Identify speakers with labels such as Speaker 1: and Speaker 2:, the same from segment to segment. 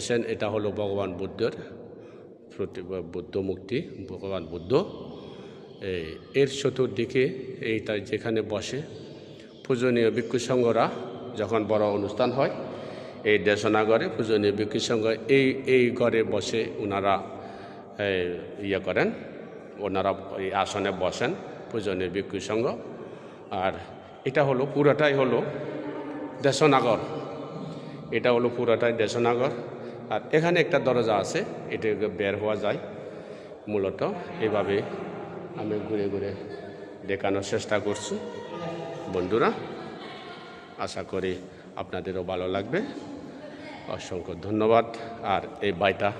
Speaker 1: এসেন এটা হলো ভগবান বুদ্ধের প্রতি বুদ্ধ মুক্তি, ভগবান বুদ্ধ। এই এর চতুর্দিকে এইটা যেখানে বসে পূজনীয় ভিক্ষু সংঘরা যখন বড় অনুষ্ঠান হয়, এই দেশনাগরে পূজনীয় ভিক্ষু সংঘ এই এই ঘরে বসে ওনারা ইয়ে করেন, ওনারা এই আসনে বসেন পূজনীয় ভিক্ষু সংঘ আর এটা হলো, পুরোটাই হলো দেশনাগর। এটা হলো পুরোটাই দেশনাগর। আর এখানে একটা দরজা আছে এটা বের হওয়া যায় মূলত। এভাবে আমি ঘুরে ঘুরে দেখানোর চেষ্টা করছি। বন্ধুরা আশা করি আপনাদেরও ভালো লাগবে। অসংখ্য ধন্যবাদ। আর এই বাইটা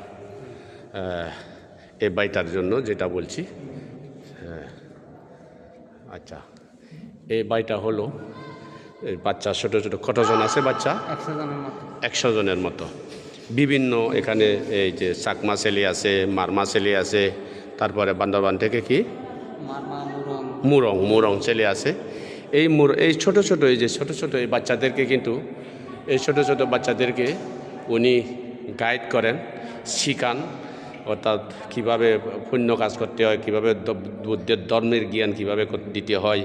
Speaker 1: এই বাইটার জন্য যেটা বলছি হ্যাঁ, আচ্ছা। এই বাইটা হলো বাচ্চা ছোটো ছোটো কতজন আছে বাচ্চা?
Speaker 2: একশো জনের মতো।
Speaker 1: একশো জনের মতো। বিভিন্ন এখানে এই যে চাকমা ছেলে আছে মারমা ছেলে আছে তারপরে বান্দরবান থেকে কি?
Speaker 2: মুরং।
Speaker 1: মুরং ছেলে আছে। এই মুর এই ছোট ছোট এই যে ছোট ছোট এই বাচ্চাদেরকে কিন্তু এই ছোট ছোট বাচ্চাদেরকে উনি গাইড করেন শিখান। অর্থাৎ কীভাবে পুণ্য কাজ করতে হয় কীভাবে বুদ্ধের ধর্মের জ্ঞান কীভাবে দিতে হয়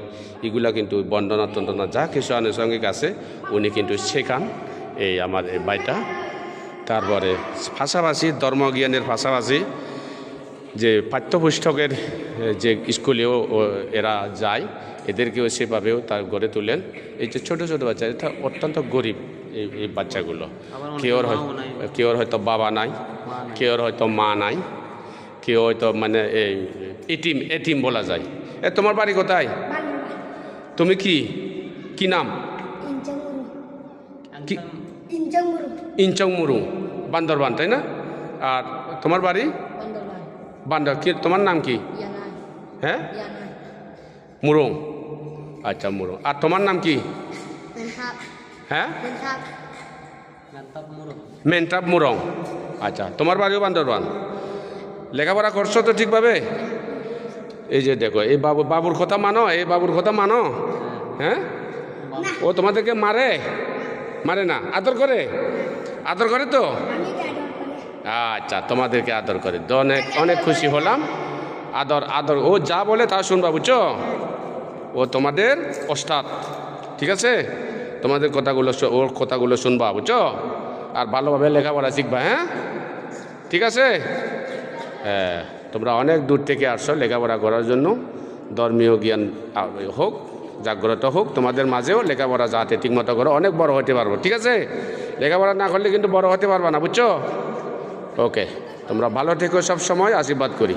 Speaker 1: এগুলা কিন্তু বন্দনা তন্দনা যা কিছু আনুষঙ্গিক আছে উনি কিন্তু শেখান। এই আমার এই বাইটা তারপরে পাশাপাশি ধর্মজ্ঞানের পাশাপাশি যে পাঠ্যপুস্তকের যে স্কুলেও এরা যায় এদেরকেও সেভাবেও তার গড়ে তোলেন। এই যে ছোটো ছোটো বাচ্চা এটা অত্যন্ত গরিব এই এই বাচ্চাগুলো। কেউর হয় কেউর হয়তো বাবা নাই কেউর হয়তো মা নাই কেউ হয়তো মানে এই এটিম এটিম বলা যায়। এ তোমার বাড়ি কোথায়? তুমি কি? কি নাম? কি
Speaker 3: ইনচাংমুরু
Speaker 1: ইনচং মুরু বান্দরবান তাই না? আর তোমার বাড়ি? বান্দর কি তোমার নাম কি? হ্যাঁ? মুরং আচ্ছা মুরং আর তোমার নাম কি? হ্যাঁ? মেনটাপ মুরং আচ্ছা তোমার বাড়িও বান্দরবান? লেখাপড়া করছ তো ঠিকভাবে? এই যে দেখো এই বাবু বাবুর কথা মানো এই বাবুর কথা মানো। হ্যাঁ। ও তোমাদেরকে মারে? মারে না আদর করে? আদর করে তো? আচ্ছা তোমাদেরকে আদর করে। তো অনেক অনেক খুশি হলাম। আদর আদর ও যা বলে তা শুনবা বুঝছ? ও তোমাদের ওস্তাদ ঠিক আছে? তোমাদের কথাগুলো ওর কথাগুলো শুনবা বুঝছ? আর ভালোভাবে লেখাপড়া শিখবা হ্যাঁ? ঠিক আছে? হ্যাঁ তোমরা অনেক দূর থেকে আসছো লেখাপড়া করার জন্য। ধর্মীয় জ্ঞান হোক জাগ্রত হোক, তোমাদের মাঝেও লেখাপড়া যাতে ঠিকমতো করো, অনেক বড় হতে পারব, ঠিক আছে? লেখাপড়া না করলে কিন্তু বড় হতে পারবা না, বুঝছ? ওকে তোমরা ভালো থেকো সব সময় আশীর্বাদ করি।